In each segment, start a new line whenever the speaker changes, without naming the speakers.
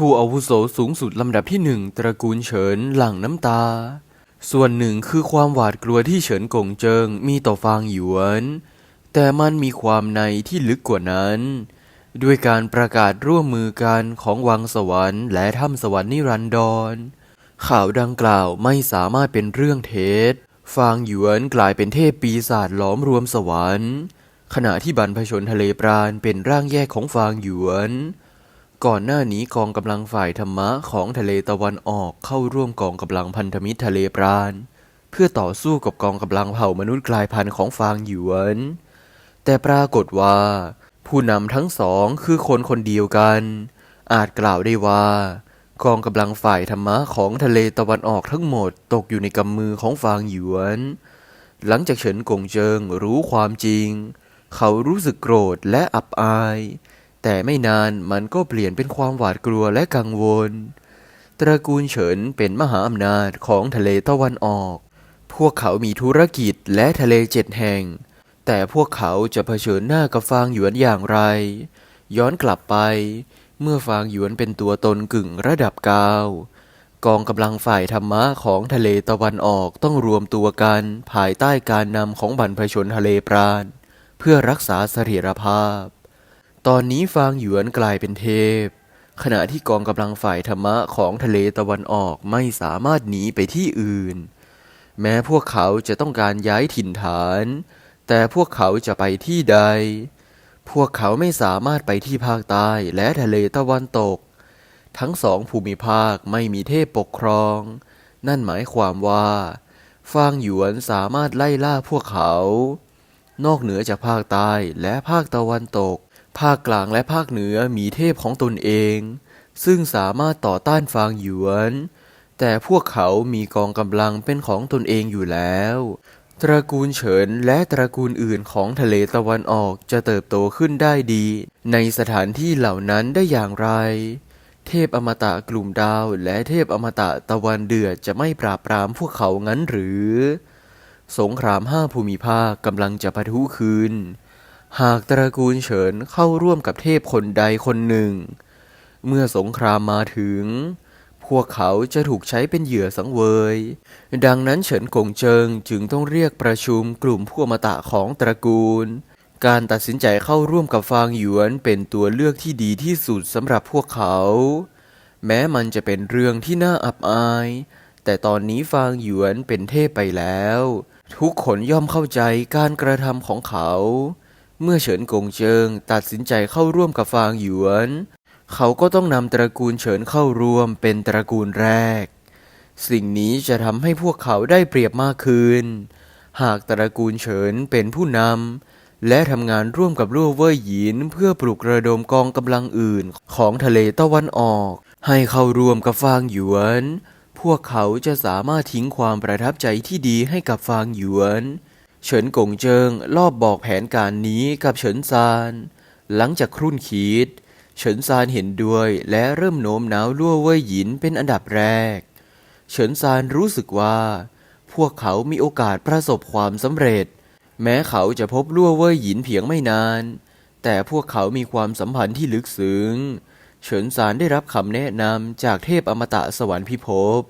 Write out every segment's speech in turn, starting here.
ผู้อาวุโสสูงสุดลำดับที่หนึ่งตระกูลเฉินหลั่งน้ำตา ส่วนหนึ่งคือความหวาดกลัวที่เฉินกงเจิงมีต่อฟางหยวน แต่มันมีความในที่ลึกกว่านั้น ด้วยการประกาศร่วมมือกันของวังสวรรค์และถ้ำสวรรค์นิรันดร ข่าวดังกล่าวไม่สามารถเป็นเรื่องเท็จฟางหยวนกลายเป็นเทพปีศาจล้อมรวมสวรรค์ ขณะที่บรรพชนทะเลปราณเป็นร่างแยกของฟางหยวน ก่อนหน้านี้กองกำลังฝ่ายธรรมะของทะเลตะวันออกเข้าร่วมกองกำลังพันธมิตรทะเลปราณ เพื่อต่อสู้กับกองกำลังเผ่ามนุษย์กลายพันธุ์ของฟางหยวน แต่ปรากฏว่า ผู้นำทั้งสองคือคนคนเดียวกัน อาจกล่าวได้ว่ากองกำลังฝ่ายธรรมะของทะเลตะวันออกทั้งหมดตกอยู่ในกำมือของฟางหยวน หลังจากเฉินกงเจิงรู้ความจริง เขารู้สึกโกรธและอับอาย แต่ไม่นานมันก็เปลี่ยนเป็นความหวาดกลัวและกังวล ตระกูลเฉินเป็นมหาอำนาจของทะเลตะวันออก พวกเขามีธุรกิจและทะเลเจ็ดแห่ง แต่พวกเขาจะเผชิญหน้ากับฟางหยวนอย่างไร ย้อนกลับไป เมื่อฟางหยวนเป็นตัวตนกึ่งระดับกาวกองกำลังฝ่ายธรรมะของทะเลตะวันออกต้องรวมตัวกันภายใต้การนำของบรรพชนทะเลปราณเพื่อรักษาเสถียรภาพ ตอนนี้ฟางหยวนกลายเป็นเทพ ขณะที่กองกำลังฝ่ายธรรมะของทะเลตะวันออกไม่สามารถหนีไปที่อื่น แม้พวกเขาจะต้องการย้ายถิ่นฐาน แต่พวกเขาจะไปที่ใด พวกเขาไม่สามารถไปที่ภาคใต้และทะเลตะวันตก ทั้งสองภูมิภาคไม่มีเทพปกครอง นั่นหมายความว่าฟางหยวนสามารถไล่ล่าพวกเขา นอกเหนือจากภาคใต้และภาคตะวันตก ภาคกลางและภาคเหนือมีเทพของตนเอง ซึ่งสามารถต่อต้านฟางหยวน แต่พวกเขามีกองกำลังเป็นของตนเองอยู่แล้ว ตระกูลเฉินและตระกูลอื่นของทะเลตะวันออกจะเติบโตขึ้นได้ดี ในสถานที่เหล่านั้นได้อย่างไร เทพอมตะกลุ่มดาวและเทพอมตะตะวันเดือดจะไม่ปราบปรามพวกเขางั้นหรือ สงครามห้าภูมิภาคกำลังจะปะทุขึ้น หากตระกูลเฉินเข้าร่วมกับเทพคนใดคนหนึ่ง เมื่อสงครามมาถึง พวกเขาจะถูกใช้เป็นเหยื่อสังเวย ดังนั้นเฉินกงเจิงจึงต้องเรียกประชุมกลุ่มผู้อมตะของตระกูล การตัดสินใจเข้าร่วมกับฟางหยวนเป็นตัวเลือกที่ดีที่สุดสำหรับพวกเขา แม้มันจะเป็นเรื่องที่น่าอับอาย แต่ตอนนี้ฟางหยวนเป็นเทพไปแล้ว ทุกคนย่อมเข้าใจการกระทำของเขา เมื่อเฉินกงเจิงตัดสินใจเข้าร่วมกับฟางหยวน เขาก็ต้องนำตระกูลเฉินเข้าร่วมเป็นตระกูลแรก สิ่งนี้จะทำให้พวกเขาได้เปรียบมากขึ้น หากตระกูลเฉินเป็นผู้นำและทำงานร่วมกับลู่เว่ยหยินเพื่อปลุกระดมกองกำลังอื่นของทะเลตะวันออก ให้เข้าร่วมกับฟางหยวน พวกเขาจะสามารถทิ้งความประทับใจที่ดีให้กับฟางหยวน เฉินกงเจิงลอบบอกแผนการนี้กับเฉินซาน หลังจากครุ่นคิด เฉินซานเห็นด้วยและเริ่มโน้มน้าวลั่วเว่ยหยินเป็นอันดับแรก เฉินซานรู้สึกว่า พวกเขามีโอกาสประสบความสำเร็จ แม้เขาจะพบลั่วเว่ยหยินเพียงไม่นาน แต่พวกเขามีความสัมพันธ์ที่ลึกซึ้ง เฉินซานได้รับคำแนะนำจากเทพอมตะสวรรค์พิภพ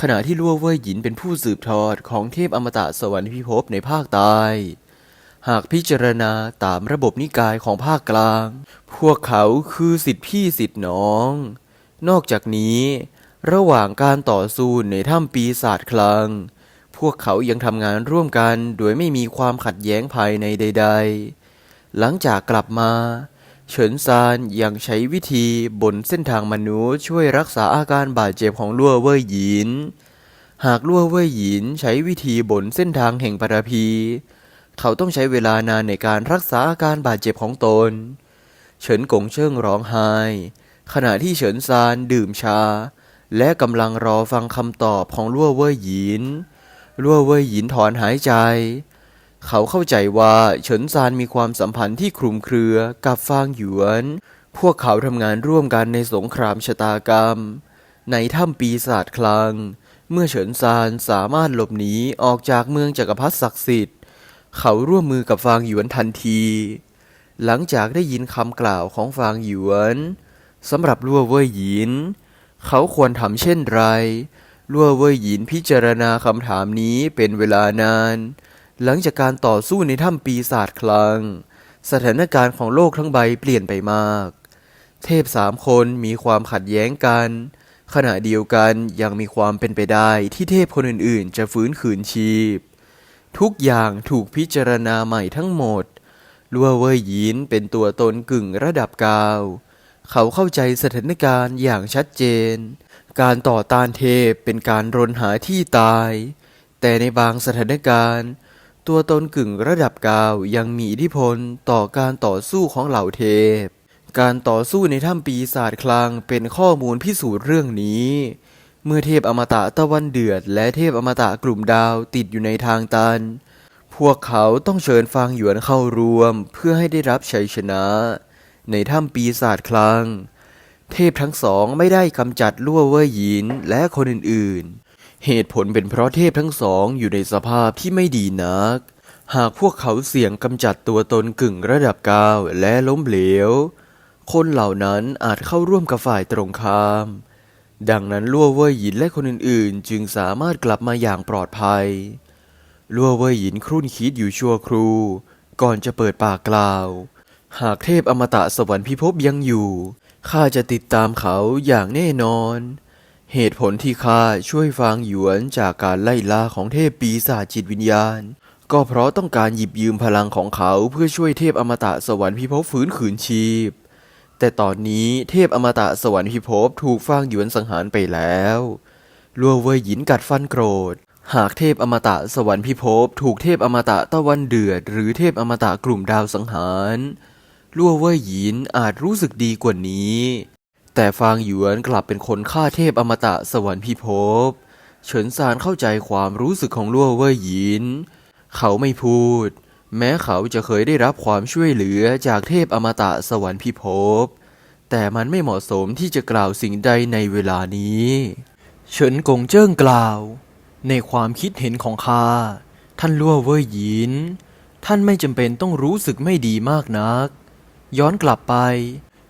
ขณะที่ลั่วเว่ยหยินเป็นผู้สืบทอดของเทพอมตะสวรรค์พิภพในภาคใต้ หากพิจารณาตามระบบนิกายของภาคกลาง พวกเขาคือสิทธิพี่สิทธิน้อง นอกจากนี้ ระหว่างการต่อสู้ในถ้ำปีศาจคลัง พวกเขายังทำงานร่วมกันโดยไม่มีความขัดแย้งภายในใด ๆ หลังจากกลับมา เฉินซานยังใช้วิธีบนเส้นทางมนุษย์ช่วยรักษาอาการบาดเจ็บของลั่วเว่ยหยิน หากลั่วเว่ยหยินใช้วิธีบนเส้นทางแห่งปฐพี เขาต้องใช้เวลานานในการรักษาอาการบาดเจ็บของตน เฉินกงเชิงร้องไห้ ขณะที่เฉินซานดื่มชา และกำลังรอฟังคำตอบของลั่วเว่ยหยิน ลั่วเว่ยหยินถอนหายใจ เขาเข้าใจว่าเฉินซานมีความสัมพันธ์ที่คลุมเครือกับฟางหยวน พวกเขาทำงานร่วมกันในสงครามชะตากรรม ในถ้ำปีศาจคลัง เมื่อเฉินซานสามารถหลบหนีออกจากเมืองจักรพรรดิศักดิ์สิทธิ์ เขาร่วมมือกับฟางหยวนทันที หลังจากได้ยินคำกล่าวของฟางหยวนสำหรับลัวเว่ยหยิน เขาควรทำเช่นไรลัวเว่ยหยินพิจารณาคำถามนี้เป็นเวลานาน หลังจากการต่อสู้ในถ้ำปีศาจคลัง สถานการณ์ของโลกทั้งใบเปลี่ยนไปมาก เทพสามคนมีความขัดแย้งกัน ขณะเดียวกันยังมีความเป็นไปได้ที่เทพคนอื่นๆ จะฟื้นคืนชีพ ทุกอย่างถูกพิจารณาใหม่ทั้งหมดลัวเว่ยยินเป็นตัวตนกึ่งระดับกาว เขาเข้าใจสถานการณ์อย่างชัดเจน การต่อต้านเทพเป็นการรนหาที่ตาย แต่ในบางสถานการณ์ ตัวตนกึ่งระดับกาวยังมีอิทธิพลต่อการต่อสู้ของเหล่าเทพ การต่อสู้ในถ้ำปีศาจคลังเป็นข้อมูลพิสูจน์เรื่องนี้ เมื่อเทพอมตะตะวันเดือด และเทพอมตะกลุ่มดาวติดอยู่ในทางตัน พวกเขาต้องเชิญฟางหยวนเข้ารวมเพื่อให้ได้รับชัยชนะ ในถ้ำปีศาจคลัง เทพทั้งสองไม่ได้กำจัดลั่วเว่ยหยินและคนอื่นๆ เหตุผลเป็นเพราะเทพทั้งสองอยู่ในสภาพที่ไม่ดีนัก หากพวกเขาเสี่ยงกำจัดตัวตนกึ่งระดับกาวและล้มเหลว คนเหล่านั้นอาจเข้าร่วมกับฝ่ายตรงข้าม ดังนั้นลั่วเว่ยหยินและคนอื่นๆ จึงสามารถกลับมาอย่างปลอดภัยลั่วเว่ยหยินครุ่นคิดอยู่ชั่วครูก่อนจะเปิดปากกล่าว หากเทพอมตะสวรรค์พิภพยังอยู่ข้าจะติดตามเขาอย่างแน่นอน เหตุผลที่ข้าช่วยฟางหยวนจากการไล่ล่าของเทพปีศาจจิตวิญญาณ ก็เพราะต้องการหยิบยืมพลังของเขาเพื่อช่วยเทพอมตะสวรรค์พิภพฟื้นคืนชีพ แต่ตอนนี้เทพอมตะสวรรค์พิภพถูกฟางหยวนสังหารไปแล้วลัวเว่ยหยินกัดฟันโกรธ หากเทพอมตะสวรรค์พิภพถูกเทพอมตะตะวันเดือด หรือเทพอมตะกลุ่มดาวสังหารลัวเว่ยหยินอาจรู้สึกดีกว่านี้ แต่ฟางหยวนกลับเป็นคนฆ่าเทพอมตะสวรรค์พิภพ เฉินซานเข้าใจความรู้สึกของลัวเว่ยหยิน เขาไม่พูด แม้เขาจะเคยได้รับความช่วยเหลือจากเทพอมตะสวรรค์พิภพ แต่มันไม่เหมาะสมที่จะกล่าวสิ่งใดในเวลานี้ เฉินกงเจิ้งกล่าว ในความคิดเห็นของข้าท่านลั่วเว่ยหยิน ท่านไม่จำเป็นต้องรู้สึกไม่ดีมากนัก ย้อนกลับไป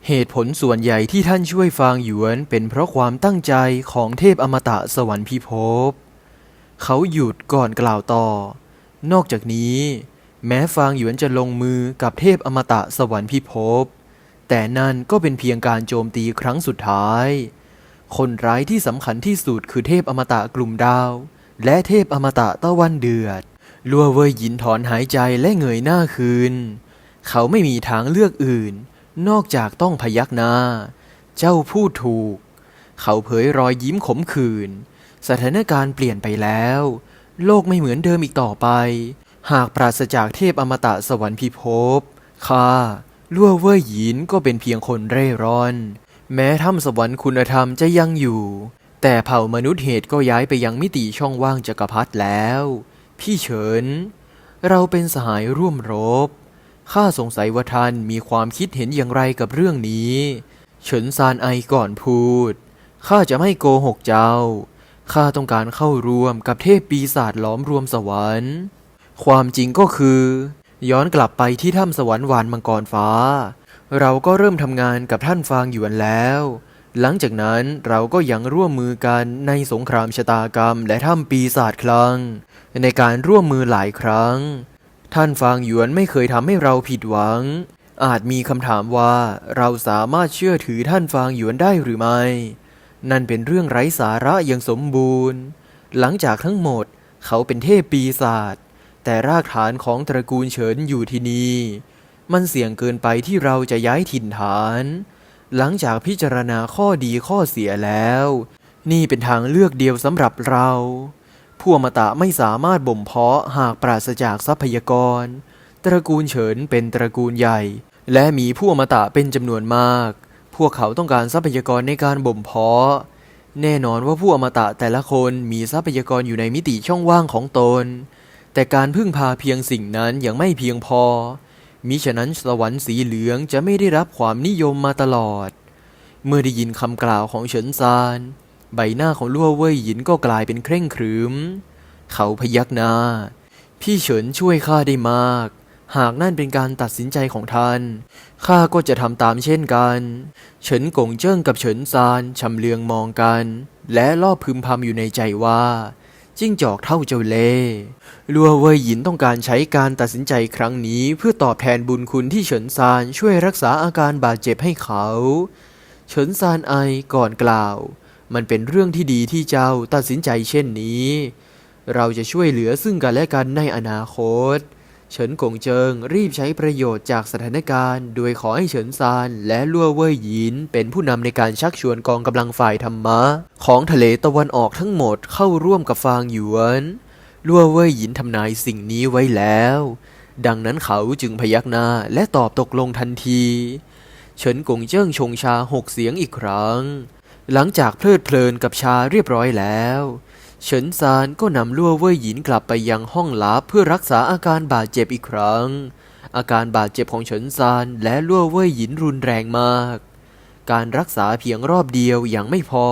เหตุผลส่วนใหญ่ที่ท่านช่วยฟางหยวนเป็นเพราะความตั้งใจของเทพอมตะสวรรค์พิภพ เขาหยุดก่อนกล่าวต่อ นอกจากนี้ แม้ฟางหยวนจะลงมือกับเทพอมตะสวรรค์พิภพ แต่นั่นก็เป็นเพียงการโจมตีครั้งสุดท้าย คนร้ายที่สำคัญที่สุดคือเทพอมตะกลุ่มดาว และเทพอมตะตะวันเดือด ลัวเว่ยหยินถอนหายใจและเงยหน้าคืน เขาไม่มีทางเลือกอื่น นอกจากต้องพยักหน้า เจ้าพูดถูก เขาเผยรอยยิ้มขมขื่น สถานการณ์เปลี่ยนไปแล้ว โลกไม่เหมือนเดิมอีกต่อไป หากปราศจากเทพอมตะสวรรค์พิภพ ข้าล่วเว่ยหยินก็เป็นเพียงคนเร่ร่อน แม้ถ้ำสวรรค์คุณธรรมจะยังอยู่ แต่เผ่ามนุษย์เหตุก็ย้ายไปยังมิติช่องว่างจักรพรรดิแล้ว พี่เฉิน เราเป็นสหายร่วมรบ ข้าสงสัยว่าท่านมีความคิดเห็นอย่างไรกับเรื่องนี้ เฉินซานไอก่อนพูด ข้าจะไม่โกหกเจ้า ข้าต้องการเข้าร่วมกับเทพปีศาจล้อมรวมสวรรค์ ความจริงก็คือ ย้อนกลับไปที่ถ้ำสวรรค์วานมังกรฟ้า เราก็เริ่มทำงานกับท่านฟางหยวนแล้ว หลังจากนั้นเราก็ยังร่วมมือกันในสงครามชะตากรรม และถ้ำปีศาจคลัง ในการร่วมมือหลายครั้ง ท่านฟางหยวนไม่เคยทำให้เราผิดหวัง อาจมีคำถามว่าเราสามารถเชื่อถือท่านฟางหยวนได้หรือไม่ นั่นเป็นเรื่องไร้สาระอย่างสมบูรณ์ หลังจากทั้งหมดเขาเป็นเทพปีศาจแต่รากฐานของตระกูลเฉินอยู่ที่นี่ มันเสี่ยงเกินไปที่เราจะย้ายถิ่นฐาน หลังจากพิจารณาข้อดีข้อเสียแล้ว นี่เป็นทางเลือกเดียวสำหรับเรา ผู้อมตะไม่สามารถบ่มเพาะหากปราศจากทรัพยากร ตระกูลเฉินเป็นตระกูลใหญ่ และมีผู้อมตะเป็นจำนวนมาก พวกเขาต้องการทรัพยากรในการบ่มเพาะ แน่นอนว่าผู้อมตะแต่ละคนมีทรัพยากรอยู่ในมิติช่องว่างของตน แต่การพึ่งพาเพียงสิ่งนั้นยังไม่เพียงพอ มิฉะนั้นสวรรค์สีเหลืองจะไม่ได้รับความนิยมมาตลอด เมื่อได้ยินคำกล่าวของเฉินซาน ใบหน้าของลั่วเว่ยหยินก็กลายเป็นเคร่งครึม เขาพยักหน้า พี่เฉินช่วยข้าได้มาก หากนั่นเป็นการตัดสินใจของท่าน ข้าก็จะทำตามเช่นกัน เฉินกงเจิ้งกับเฉินซานชำเลืองมองกัน และรอบพึมพำอยู่ในใจว่าจิ้งจอกเท่าเจ้าเล่ลัวเว่ยหยินต้องการใช้การตัดสินใจครั้งนี้ เพื่อตอบแทนบุญคุณที่เฉินซานช่วยรักษาอาการบาดเจ็บให้เขา เฉินซานไอก่อนกล่าว มันเป็นเรื่องที่ดีที่เจ้าตัดสินใจเช่นนี้ เราจะช่วยเหลือซึ่งกันและกันในอนาคต เฉินกงเจิงรีบใช้ประโยชน์จากสถานการณ์ โดยขอให้เฉินซานและลั่วเว่ยหยินเป็นผู้นำในการชักชวนกองกำลังฝ่ายธรรมะ ของทะเลตะวันออกทั้งหมดเข้าร่วมกับฟางหยวนลั่วเว่ยหยินทำนายสิ่งนี้ไว้แล้ว ดังนั้นเขาจึงพยักหน้าและตอบตกลงทันที เฉินกงเจิ้งชงชาหกเสียงอีกครั้ง หลังจากเพลิดเพลินกับชาเรียบร้อยแล้ว เฉินซานก็นำลั่วเว่ยหยินกลับไปยังห้องลับเพื่อรักษาอาการบาดเจ็บอีกครั้ง อาการบาดเจ็บของเฉินซานและลั่วเว่ยหยินรุนแรงมาก การรักษาเพียงรอบเดียวยังไม่พอ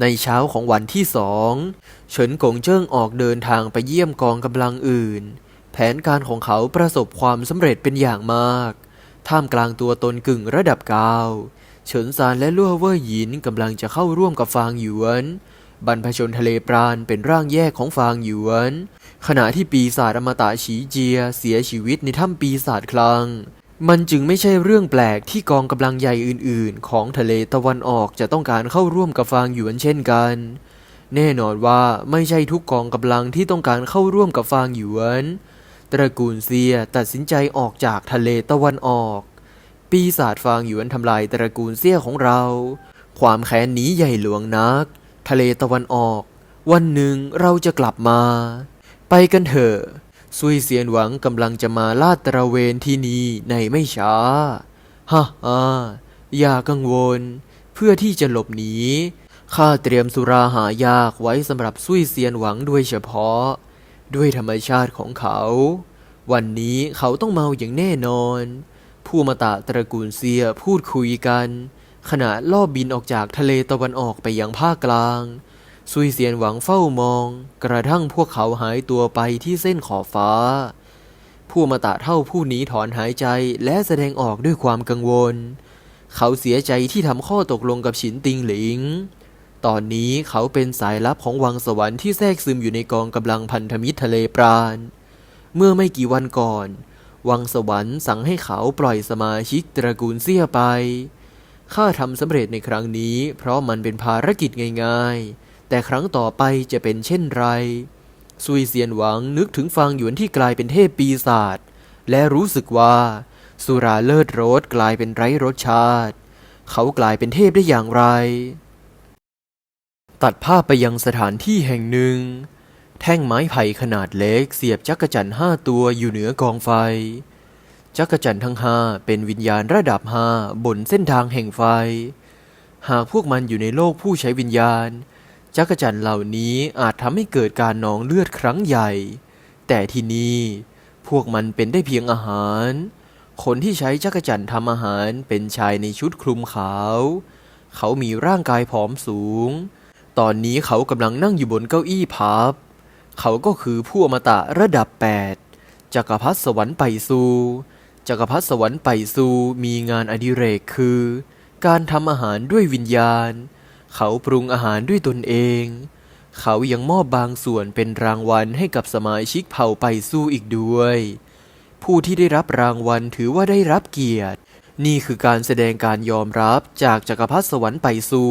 ในเช้าของวันที่สองเฉินกงเจิ้งออกเดินทางไปเยี่ยมกองกำลังอื่น แผนการของเขาประสบความสำเร็จเป็นอย่างมาก ท่ามกลางตัวตนกึ่งระดับกาว เฉินซานและลั่วเว่ยหยินกำลังจะเข้าร่วมกับฟางหยวน บรรพชนทะเลปราณเป็นร่างแยกของฟางหยวน ขณะที่ปีศาจอมตะฉีเจียเสียชีวิตในถ้ำปีศาจคลัง มันจึงไม่ใช่เรื่องแปลกที่กองกำลังใหญ่อื่นๆ ของทะเลตะวันออกจะต้องการเข้าร่วมกับฟางหยวนเช่นกัน แน่นอนว่าไม่ใช่ทุกกองกำลังที่ต้องการเข้าร่วมกับฟางหยวน ตระกูลเซียตัดสินใจออกจากทะเลตะวันออก ปีศาจฟางหยวนทำลายตระกูลเซี่ยของเรา ความแค้นนี้ใหญ่หลวงนัก ทะเลตะวันออก วันหนึ่งเราจะกลับมา ไปกันเถอะซุยเซียนหวังกำลังจะมาลาดตระเวนที่นี่ในไม่ช้าฮ่าฮ่าอย่ากังวล เพื่อที่จะหลบหนีข้าเตรียมสุราหายากไว้สำหรับซุยเซียนหวังด้วยเฉพาะ ด้วยธรรมชาติของเขา วันนี้เขาต้องเมาอย่างแน่นอน ผู้มาตะตระกูลเซียพูดคุยกัน ขณะลอบบินออกจากทะเลตะวันออกไปยังภาคกลาง ซุยเซียนหวังเฝ้ามอง กระทั่งพวกเขาหายตัวไปที่เส้นขอบฟ้า ผู้มาตะเท่าผู้นี้ถอนหายใจและแสดงออกด้วยความกังวล เขาเสียใจที่ทำข้อตกลงกับฉินติงหลิง ตอนนี้เขาเป็นสายลับของวังสวรรค์ที่แทรกซึมอยู่ในกองกำลังพันธมิตรทะเลปราณเมื่อไม่กี่วันก่อน วังสวรรค์สั่งให้เขาปล่อยสมาชิกตระกูลเซี่ยไป ข้าทำสำเร็จในครั้งนี้ เพราะมันเป็นภารกิจง่ายๆ แต่ครั้งต่อไปจะเป็นเช่นไร ซุยเซียนหวังนึกถึงฟางหยวนที่กลายเป็นเทพปีศาจ และรู้สึกว่า สุราเลิศรสกลายเป็นไร้รสชาติ เขากลายเป็นเทพได้อย่างไร ตัดภาพไปยังสถานที่แห่งหนึ่ง แท่งไม้ไผ่ขนาดเล็กเสียบจักรจั่นห้าตัวอยู่เหนือกองไฟ จักรจั่นทั้งห้าเป็นวิญญาณระดับห้าบนเส้นทางแห่งไฟ หากพวกมันอยู่ในโลกผู้ใช้วิญญาณ จักรจั่นเหล่านี้อาจทำให้เกิดการนองเลือดครั้งใหญ่ แต่ที่นี่พวกมันเป็นได้เพียงอาหาร คนที่ใช้จักรจั่นทำอาหารเป็นชายในชุดคลุมขาว เขามีร่างกายผอมสูง ตอนนี้เขากำลังนั่งอยู่บนเก้าอี้พับ เขาก็คือผู้อมตะระดับ 8จักรพรรดิสวรรค์ไปซูจักรพรรดิสวรรค์ไปซูมีงานอดิเรกคือ การทำอาหารด้วยวิญญาณ เขาปรุงอาหารด้วยตนเอง เขายังมอบบางส่วนเป็นรางวัลให้กับสมาชิกเผ่าไปซูอีกด้วย ผู้ที่ได้รับรางวัลถือว่าได้รับเกียรติ นี่คือการแสดงการยอมรับจากจักรพรรดิสวรรค์ไปซู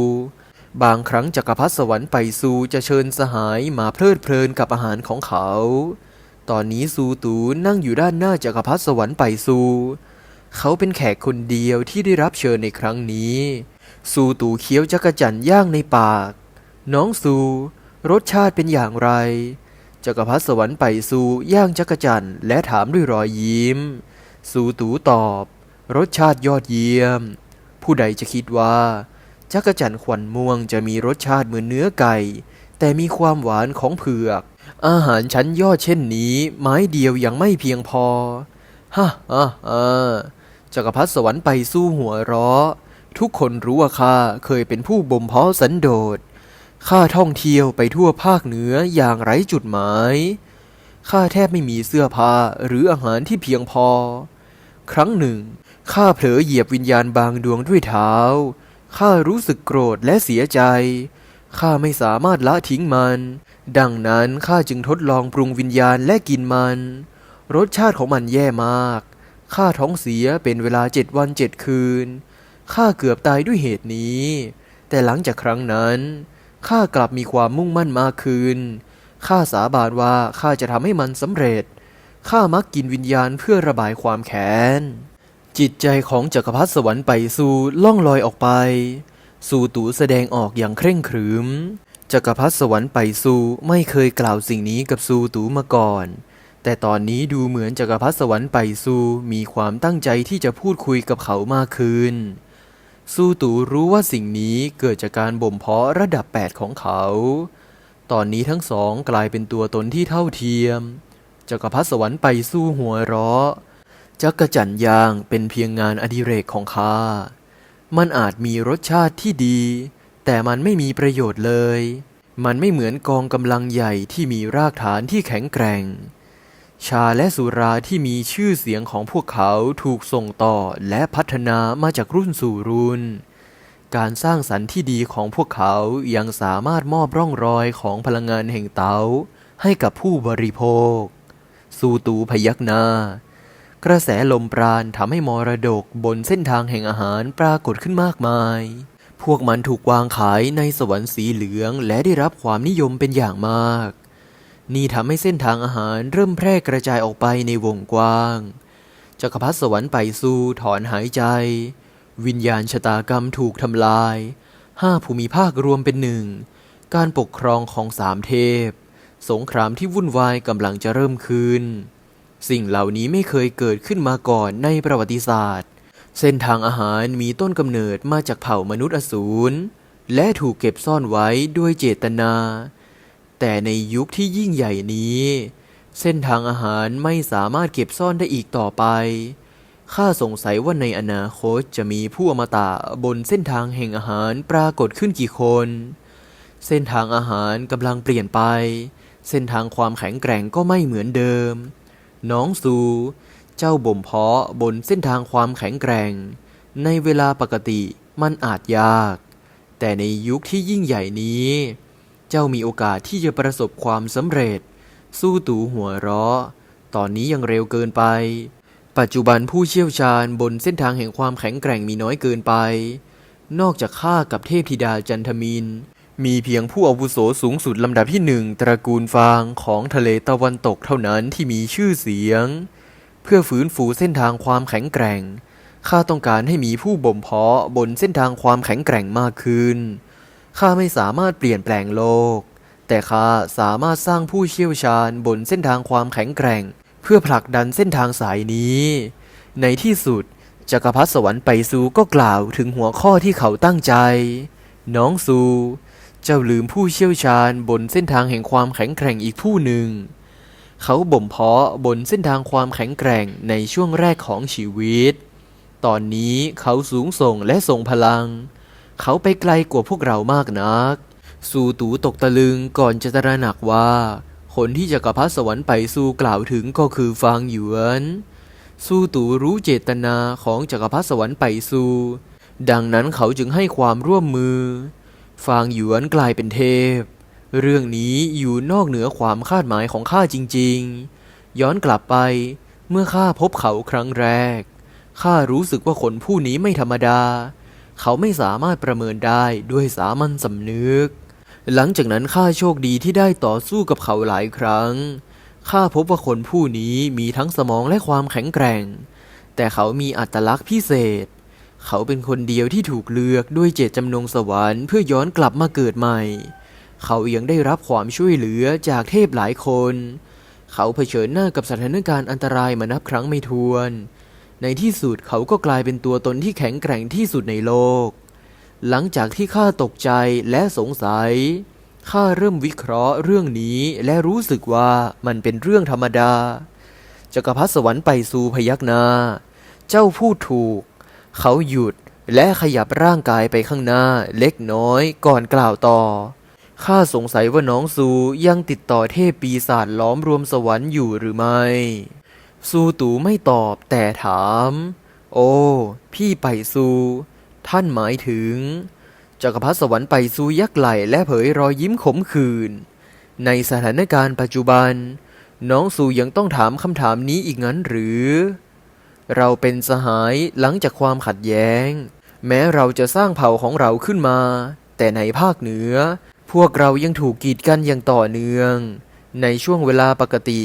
บางครั้งจักรพรรดิสวรรค์ไปซูจะเชิญสหายมาเพลิดเพลินกับอาหารของเขา ตอนนี้ซูตูนั่งอยู่ด้านหน้าจักรพรรดิสวรรค์ไปซู เขาเป็นแขกคนเดียวที่ได้รับเชิญในครั้งนี้ ซูตูเคี้ยวจักรจั่นย่างในปาก น้องซู รสชาติเป็นอย่างไร จักรพรรดิสวรรค์ไปซูย่างจักรจั่นและถามด้วยรอยยิ้ม ซูตูตอบ รสชาติยอดเยี่ยม ผู้ใดจะคิดว่า จักจั่นขวัญม่วงจะมีรสชาติเหมือนเนื้อไก่ แต่มีความหวานของเผือก อาหารชั้นยอดเช่นนี้ ไม้เดียวยังไม่เพียงพอฮ่าฮ่าฮ่าจักรพรรดิสวรรค์ไปสู้หัวเราะ ทุกคนรู้ว่าข้าเคยเป็นผู้บ่มเพาะสันโดษข้าท่องเที่ยวไปทั่วภาคเหนืออย่างไร้จุดหมายข้าแทบไม่มีเสื้อผ้าหรืออาหารที่เพียงพอ ครั้งหนึ่งข้าเผลอเหยียบวิญญาณบางดวงด้วยเท้า ข้ารู้สึกโกรธและเสียใจ ข้าไม่สามารถละทิ้งมัน ดังนั้นข้าจึงทดลองปรุงวิญญาณและกินมัน รสชาติของมันแย่มาก ข้าท้องเสียเป็นเวลาเจ็ดวันเจ็ดคืน ข้าเกือบตายด้วยเหตุนี้ แต่หลังจากครั้งนั้น ข้ากลับมีความมุ่งมั่นมากขึ้น ข้าสาบานว่าข้าจะทำให้มันสำเร็จ ข้ามักกินวิญญาณเพื่อระบายความแค้น จิตใจของจักรพรรดิสวรรค์ไปสู่ล่องลอยออกไป สู่ตูแสดงออกอย่างเคร่งขรึมจักรพรรดิสวรรค์ไปสู่ไม่เคยกล่าวสิ่งนี้กับสู่ตูมาก่อน แต่ตอนนี้ดูเหมือนจักรพรรดิสวรรค์ไปสู่มีความตั้งใจที่จะพูดคุยกับเขามากขึ้นสู้ตูรู้ว่าสิ่งนี้เกิดจากการบ่มเพาะระดับ 8 ของเขา ตอนนี้ทั้งสองกลายเป็นตัวตนที่เท่าเทียมจักรพรรดิสวรรค์ไปสู้หัวเราะ จักรจันยางเป็นเพียงงานอดิเรกของข้า มันอาจมีรสชาติที่ดี แต่มันไม่มีประโยชน์เลย มันไม่เหมือนกองกำลังใหญ่ที่มีรากฐานที่แข็งแกร่ง ชาและสุราที่มีชื่อเสียงของพวกเขาถูกส่งต่อและพัฒนามาจากรุ่นสู่รุ่น การสร้างสรรค์ที่ดีของพวกเขายังสามารถมอบร่องรอยของพลังงานแห่งเตาให้กับผู้บริโภค สูตูพยักหน้า กระแสลมปราณทำให้มรดกบนเส้นทางแห่งอาหารปรากฏขึ้นมากมาย พวกมันถูกวางขายในสวรรค์สีเหลืองและได้รับความนิยมเป็นอย่างมาก นี่ทำให้เส้นทางอาหารเริ่มแพร่กระจายออกไปในวงกว้างจักรพรรดิสวรรค์ไปสู่ถอนหายใจ วิญญาณชะตากรรมถูกทำลาย ห้าภูมิภาครวมเป็นหนึ่ง การปกครองของสามเทพ สงครามที่วุ่นวายกำลังจะเริ่มขึ้น สิ่งเหล่านี้ไม่เคยเกิดขึ้นมาก่อนในประวัติศาสตร์ เส้นทางอาหารมีต้นกำเนิดมาจากเผ่ามนุษย์อสูร และถูกเก็บซ่อนไว้ด้วยเจตนา แต่ในยุคที่ยิ่งใหญ่นี้ เส้นทางอาหารไม่สามารถเก็บซ่อนได้อีกต่อไป ข้าสงสัยว่าในอนาคตจะมีผู้อมตะบนเส้นทางแห่งอาหารปรากฏขึ้นกี่คน เส้นทางอาหารกำลังเปลี่ยนไป เส้นทางความแข็งแกร่งก็ไม่เหมือนเดิม น้องซู เจ้าบ่มเพาะบนเส้นทางความแข็งแกร่ง ในเวลาปกติมันอาจยาก แต่ในยุคที่ยิ่งใหญ่นี้ เจ้ามีโอกาสที่จะประสบความสำเร็จ สู้ตูหัวเราะ ตอนนี้ยังเร็วเกินไป ปัจจุบันผู้เชี่ยวชาญบนเส้นทางแห่งความแข็งแกร่งมีน้อยเกินไป นอกจากข้ากับเทพธิดาจันทมิน มีเพียงผู้อาวุโสสูงสุดลำดับที่หนึ่งตระกูลฟางของทะเลตะวันตกเท่านั้นที่มีชื่อเสียง เพื่อฟื้นฟูเส้นทางความแข็งแกร่ง ข้าต้องการให้มีผู้บ่มเพาะบนเส้นทางความแข็งแกร่งมากขึ้น ข้าไม่สามารถเปลี่ยนแปลงโลก แต่ข้าสามารถสร้างผู้เชี่ยวชาญบนเส้นทางความแข็งแกร่ง เพื่อผลักดันเส้นทางสายนี้ ในที่สุดจักรพรรดิสวรรค์ไปซูก็กล่าวถึงหัวข้อที่เขาตั้งใจ น้องซู เจ้าลืมผู้เชี่ยวชาญบนเส้นทางแห่งความแข็งแกร่งอีกผู้หนึ่ง เขาบ่มเพาะบนเส้นทางความแข็งแกร่งในช่วงแรกของชีวิต ตอนนี้เขาสูงส่งและทรงพลัง เขาไปไกลกว่าพวกเรามากนัก สูตูตกตะลึงก่อนจะตระหนักว่า คนที่จักรพรรดิสวรรค์ไปสู่กล่าวถึงก็คือฟางหยวนสู้ตูรู้เจตนาของจักรพรรดิสวรรค์ไปสู่ดังนั้นเขาจึงให้ความร่วมมือ ฟางหยวนกลายเป็นเทพ เรื่องนี้อยู่นอกเหนือความคาดหมายของข้าจริง ๆ ย้อนกลับไปเมื่อข้าพบเขาครั้งแรก ข้ารู้สึกว่าคนผู้นี้ไม่ธรรมดา เขาไม่สามารถประเมินได้ด้วยสามัญสำนึก หลังจากนั้นข้าโชคดีที่ได้ต่อสู้กับเขาหลายครั้ง ข้าพบว่าคนผู้นี้มีทั้งสมองและความแข็งแกร่ง แต่เขามีอัตลักษณ์พิเศษ เขาเป็นคนเดียวที่ถูกเลือกด้วยเจตจำนงสวรรค์เพื่อย้อนกลับมาเกิดใหม่ เขายังได้รับความช่วยเหลือจากเทพหลายคน เขาเผชิญหน้ากับสถานการณ์อันตรายมานับครั้งไม่ถ้วน ในที่สุดเขาก็กลายเป็นตัวตนที่แข็งแกร่งที่สุดในโลก หลังจากที่ข้าตกใจและสงสัยข้าเริ่มวิเคราะห์เรื่องนี้และรู้สึกว่ามันเป็นเรื่องธรรมดาจักรพรรดิสวรรค์ไปสู่พยักหน้า เจ้าพูดถูก เขาหยุดและขยับร่างกายไปข้างหน้าเล็กน้อยก่อนกล่าวต่อ ข้าสงสัยว่าน้องซูยังติดต่อเทพปีศาจล้อมรวมสวรรค์อยู่หรือไม่ ซูตูไม่ตอบแต่ถาม โอ้ พี่ไปซู ท่านหมายถึง จักรพรรดิสวรรค์ไปซูยักไหลและเผยรอยยิ้มขมขื่น ในสถานการณ์ปัจจุบัน น้องซูยังต้องถามคำถามนี้อีกงั้นหรือ เราเป็นสหายหลังจากความขัดแย้ง แม้เราจะสร้างเผ่าของเราขึ้นมา แต่ในภาคเหนือ พวกเรายังถูกกีดกันอย่างต่อเนื่อง ในช่วงเวลาปกติ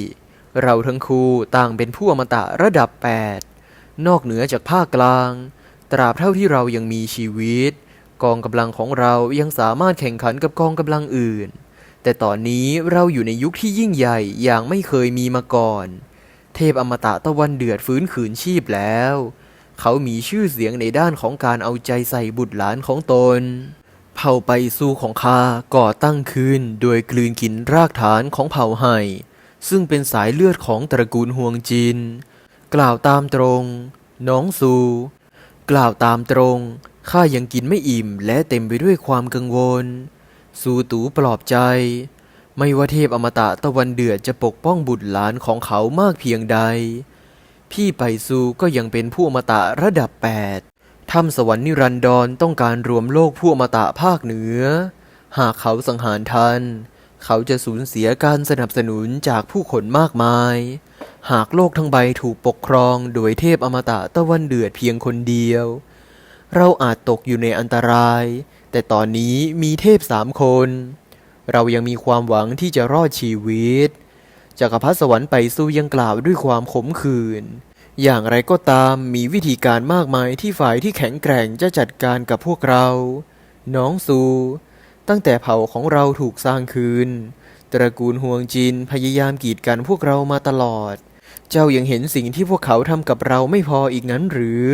เราทั้งคู่ต่างเป็นผู้อมตะระดับ 8 นอกเหนือจากภาคกลาง ตราบเท่าที่เรายังมีชีวิต กองกำลังของเรายังสามารถแข่งขันกับกองกำลังอื่น แต่ตอนนี้เราอยู่ในยุคที่ยิ่งใหญ่อย่างไม่เคยมีมาก่อน เทพอมตะตะวันเดือดฟื้นขืนชีพแล้ว เขามีชื่อเสียงในด้านของการเอาใจใส่บุตรหลานของตน เผ่าไปสู้ของข้าก่อตั้งขึ้นโดยกลืนกินรากฐานของเผ่าไห่ซึ่งเป็นสายเลือดของตระกูลฮวงจิน กล่าวตามตรง น้องซู กล่าวตามตรงข้ายังกินไม่อิ่มและเต็มไปด้วยความกังวล ซูตูปลอบใจ ไม่ว่าเทพอมตะตะวันเดือดจะปกป้องบุตรหลานของเขามากเพียงใด พี่ไปซูก็ยังเป็นผู้อมตะระดับ8ถ้ำสวรรค์นิรันดรต้องการรวมโลกผู้อมตะภาคเหนือ หากเขาสังหารทัน เขาจะสูญเสียการสนับสนุนจากผู้คนมากมาย หากโลกทั้งใบถูกปกครองโดยเทพอมตะตะวันเดือดเพียงคนเดียว เราอาจตกอยู่ในอันตราย แต่ตอนนี้มีเทพสามคน เรายังมีความหวังที่จะรอดชีวิตจักรพรรดิสวรรค์ไปสู้ยังกล่าวด้วยความขมขื่นอย่างไรก็ตามมีวิธีการมากมายที่ฝ่ายที่แข็งแกร่งจะจัดการกับพวกเรา น้องซูตั้งแต่เผ่าของเราถูกสร้างคืน ตระกูลฮวงจินพยายามกีดกันพวกเรามาตลอด เจ้ายังเห็นสิ่งที่พวกเขาทำกับเราไม่พออีกงั้นหรือ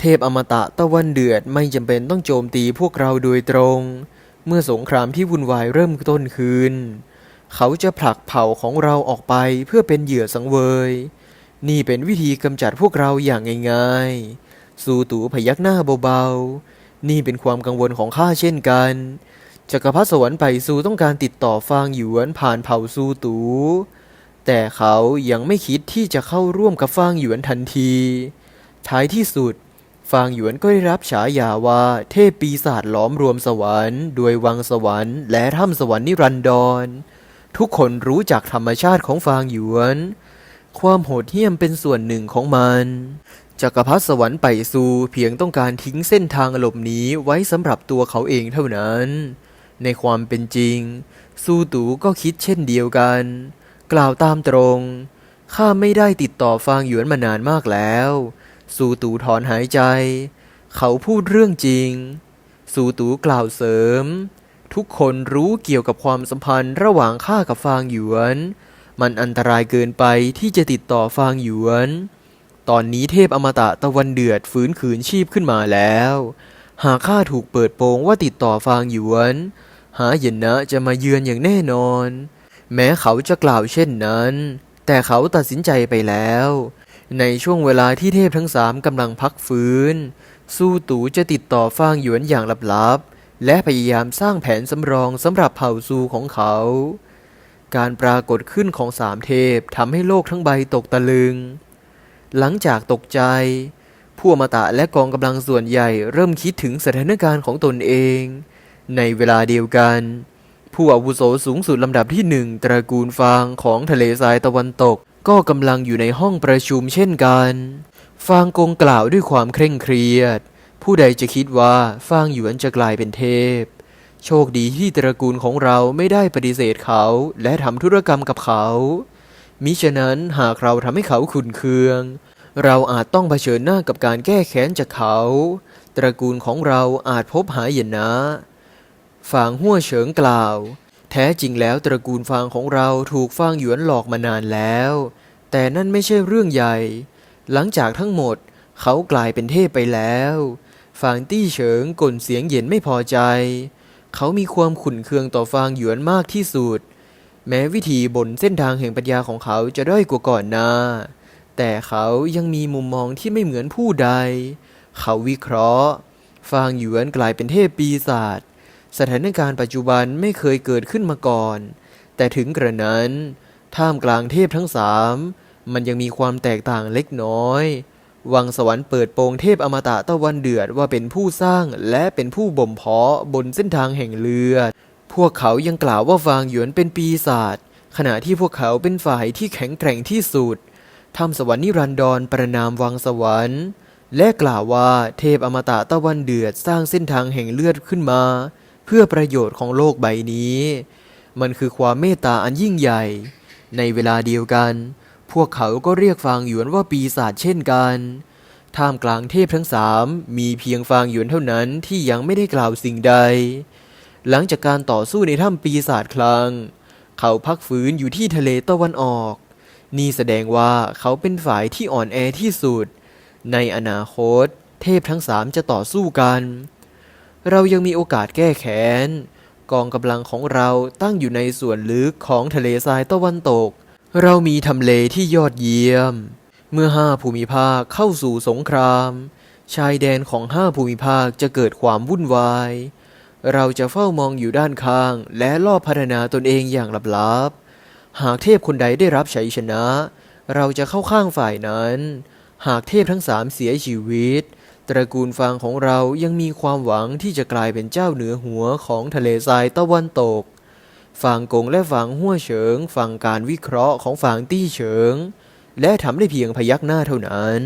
เทพอมตะตะวันเดือดไม่จำเป็นต้องโจมตีพวกเราโดยตรง เมื่อสงครามที่วุ่นวายเริ่มต้นขึ้น เขาจะผลักเผ่าของเราออกไปเพื่อเป็นเหยื่อสังเวย นี่เป็นวิธีกำจัดพวกเราอย่างง่ายๆสูตูพยักหน้าเบาๆ นี่เป็นความกังวลของข้าเช่นกัน จักรพรรดิสวรรค์ไปซูต้องการติดต่อฟางหยวนผ่านเผ่าซูตู แต่เขายังไม่คิดที่จะเข้าร่วมกับฟางหยวนทันที ท้ายที่สุด ฟางหยวนก็ได้รับฉายาว่า เทพปีศาจล้อมรวมสวรรค์ด้วยวังสวรรค์และถ้ำสวรรค์นิรันดร ทุกคนรู้จักธรรมชาติของฟางหยวน ความโหดเหี้ยมเป็นส่วนหนึ่งของมันจักรพรรดิสวรรค์ไปซูเพียงต้องการทิ้งเส้นทางหลบหนีไว้สำหรับตัวเขาเองเท่านั้น ในความเป็นจริง ซูตูก็คิดเช่นเดียวกัน กล่าวตามตรง ข้าไม่ได้ติดต่อฟางหยวนมานานมากแล้ว ซูตูถอนหายใจ เขาพูดเรื่องจริงซูตูกล่าวเสริม ทุกคนรู้เกี่ยวกับความสัมพันธ์ระหว่างข้ากับฟางหยวน มันอันตรายเกินไปที่จะติดต่อฟางหยวน ตอนนี้เทพอมตะตะวันเดือดฟื้นคืนชีพขึ้นมาแล้ว หากข้าถูกเปิดโปงว่าติดต่อฟางหยวน หาเย็นนะจะมาเยือนอย่างแน่นอน แม้เขาจะกล่าวเช่นนั้น แต่เขาตัดสินใจไปแล้ว ในช่วงเวลาที่เทพทั้งสามกำลังพักฟื้น สู้ตูจะติดต่อฟางหยวนอย่างลับๆ และพยายามสร้างแผนสำรองสำหรับเผ่าซูของเขา การปรากฏขึ้นของสามเทพทำให้โลกทั้งใบตกตะลึง หลังจากตกใจ ผู้อมตะและกองกำลังส่วนใหญ่เริ่มคิดถึงสถานการณ์ของตนเอง ในเวลาเดียวกัน ผู้อาวุโสสูงสุดลำดับที่หนึ่งตระกูลฟางของทะเลทรายตะวันตก ก็กำลังอยู่ในห้องประชุมเช่นกัน ฟางกงกล่าวด้วยความเคร่งเครียด ผู้ใดจะคิดว่าฟางหยวนจะกลายเป็นเทพ โชคดีที่ตระกูลของเราไม่ได้ปฏิเสธเขาและทำธุรกรรมกับเขา มิฉะนั้นหากเราทำให้เขาขุนเคือง เราอาจต้องเผชิญหน้ากับการแก้แค้นจากเขา ตระกูลของเราอาจพบหายนะฟางหัวเฉิงกล่าว ท้จริงแล้วตระกูลฟางของเราถูกฟางหยวนหลอกมานานแล้ว แต่นั่นไม่ใช่เรื่องใหญ่ หลังจากทั้งหมดเขากลายเป็นเทพไปแล้วฟางตี้เฉิงก่นเสียงเย็นไม่พอใจ เขามีความขุนเคืองต่อฟางหยวนมากที่สุด แม้วิธีบนเส้นทางแห่งปัญญาของเขาจะด้อยกว่าก่อนหน้า แต่เขายังมีมุมมองที่ไม่เหมือนผู้ใด เขาวิเคราะห์ ฟางหยวนกลายเป็นเทพปีศาจ
สถานการณ์ปัจจุบันไม่เคยเกิดขึ้นมาก่อน แต่ถึงกระนั้น ท่ามกลางเทพทั้งสามมันยังมีความแตกต่างเล็กน้อย วังสวรรค์เปิดโปงเทพอมตะตะวันเดือดว่าเป็นผู้สร้างและเป็นผู้บ่มเพาะบนเส้นทางแห่งเลือด พวกเขายังกล่าวว่าฟางหยวนเป็นปีศาจ ขณะที่พวกเขาเป็นฝ่ายที่แข็งแกร่งที่สุดทำสวรรค์นิรันดรประนามวังสวรรค์ และกล่าวว่าเทพอมตะตะวันเดือดสร้างเส้นทางแห่งเลือดขึ้นมา เพื่อประโยชน์ของโลกใบนี้ มันคือความเมตตาอันยิ่งใหญ่ ในเวลาเดียวกัน พวกเขาก็เรียกฟางหยวนว่าปีศาจเช่นกันท่ามกลางเทพทั้งสามมีเพียงฟางหยวนเท่านั้นที่ยังไม่ได้กล่าวสิ่งใด หลังจากการต่อสู้ในถ้ำปีศาจคลัง เขาพักฟื้นอยู่ที่ทะเลตะวันออก นี่แสดงว่าเขาเป็นฝ่ายที่อ่อนแอที่สุด ในอนาคต เทพทั้งสามจะต่อสู้กัน เรายังมีโอกาสแก้แค้น กองกำลังของเราตั้งอยู่ในส่วนลึกของทะเลทรายตะวันตก เรามีทำเลที่ยอดเยี่ยม เมื่อห้าภูมิภาคเข้าสู่สงคราม ชายแดนของห้าภูมิภาคจะเกิดความวุ่นวาย เราจะเฝ้ามองอยู่ด้านข้างและลอบพัฒนาตนเองอย่างลับๆ หากเทพคนใดได้รับชัยชนะ เราจะเข้าข้างฝ่ายนั้น หากเทพทั้งสามเสียชีวิต ตระกูลฟางของเรายังมีความหวังที่จะกลายเป็นเจ้าเหนือหัวของทะเลทรายตะวันตกฟางกงและฟางหัวเฉิงฟังการวิเคราะห์ของฟางตี้เฉิง และทำได้เพียงพยักหน้าเท่านั้น